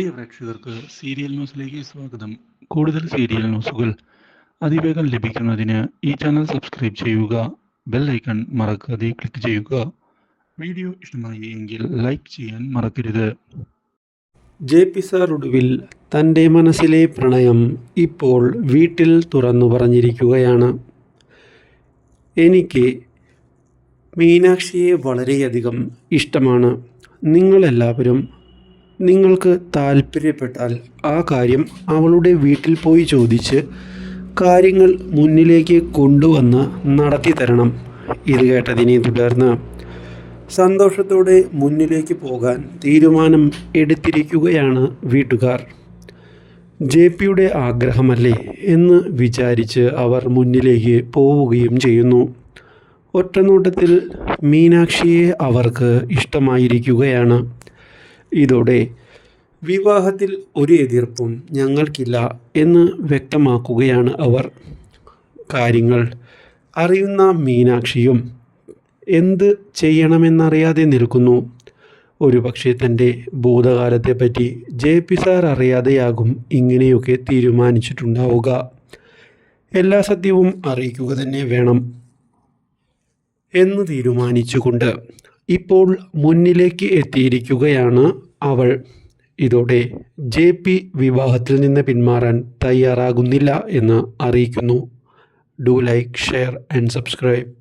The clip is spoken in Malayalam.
പ്രിയ പ്രേക്ഷകർക്ക് സീരിയൽ ന്യൂസിലേക്ക് സ്വാഗതം. കൂടുതൽ സീരിയൽ ന്യൂസുകൾ അതിവേഗം ലഭിക്കുന്നതിന് ഈ ചാനൽ സബ്സ്ക്രൈബ് ചെയ്യുക ബെൽ ഐക്കൺ മറക്കാതെ ക്ലിക്ക് ചെയ്യുക. വീഡിയോ ഇഷ്ടമായി എങ്കിൽ ലൈക്ക് ചെയ്യാൻ മറക്കരുത്. ജെ പി സാർ ഒടുവിൽ തന്റെ മനസ്സിലെ പ്രണയം ഇപ്പോൾ വീട്ടിൽ തുറന്നു പറഞ്ഞിരിക്കുകയാണ്. എനിക്ക് മീനാക്ഷിയെ വളരെയധികം ഇഷ്ടമാണ്. നിങ്ങളെല്ലാവരും നിങ്ങൾക്ക് താല്പര്യപ്പെട്ടാൽ ആ കാര്യം അവളുടെ വീട്ടിൽ പോയി ചോദിച്ച് കാര്യങ്ങൾ മുന്നിലേക്ക് കൊണ്ടുവന്ന് നടത്തി തരണം. ഇത് കേട്ടതിനെ തുടർന്ന് സന്തോഷത്തോടെ മുന്നിലേക്ക് പോകാൻ തീരുമാനം എടുത്തിരിക്കുകയാണ് വീട്ടുകാർ. ജെ പിയുടെ ആഗ്രഹമല്ലേ എന്ന് വിചാരിച്ച് അവർ മുന്നിലേക്ക് പോവുകയും ചെയ്യുന്നു. ഒറ്റനോട്ടത്തിൽ മീനാക്ഷിയെ അവർക്ക് ഇഷ്ടമായിരിക്കുകയാണ്. ഇതോടെ വിവാഹത്തിൽ ഒരു എതിർപ്പും ഞങ്ങൾക്കില്ല എന്ന് വ്യക്തമാക്കുകയാണ് അവർ. കാര്യങ്ങൾ അറിയുന്ന മീനാക്ഷിയും എന്ത് ചെയ്യണമെന്നറിയാതെ നിൽക്കുന്നു. ഒരുപക്ഷെ തന്റെ ഭൂതകാലത്തെപ്പറ്റി ജെ പി സാർ അറിയാതെയാകും ഇങ്ങനെയൊക്കെ തീരുമാനിച്ചിട്ടുണ്ടാവുക. എല്ലാ സത്യവും അറിയിക്കുക തന്നെ വേണം എന്ന് തീരുമാനിച്ചുകൊണ്ട് ഇപ്പോൾ മുന്നിലേക്ക് എത്തിയിരിക്കുകയാണ് അവൾ. ഇതോടെ ജെ പി വിവാഹത്തിൽ നിന്ന് പിന്മാറാൻ തയ്യാറാകുന്നില്ല എന്ന് അറിയിക്കുന്നു. Do like share and subscribe.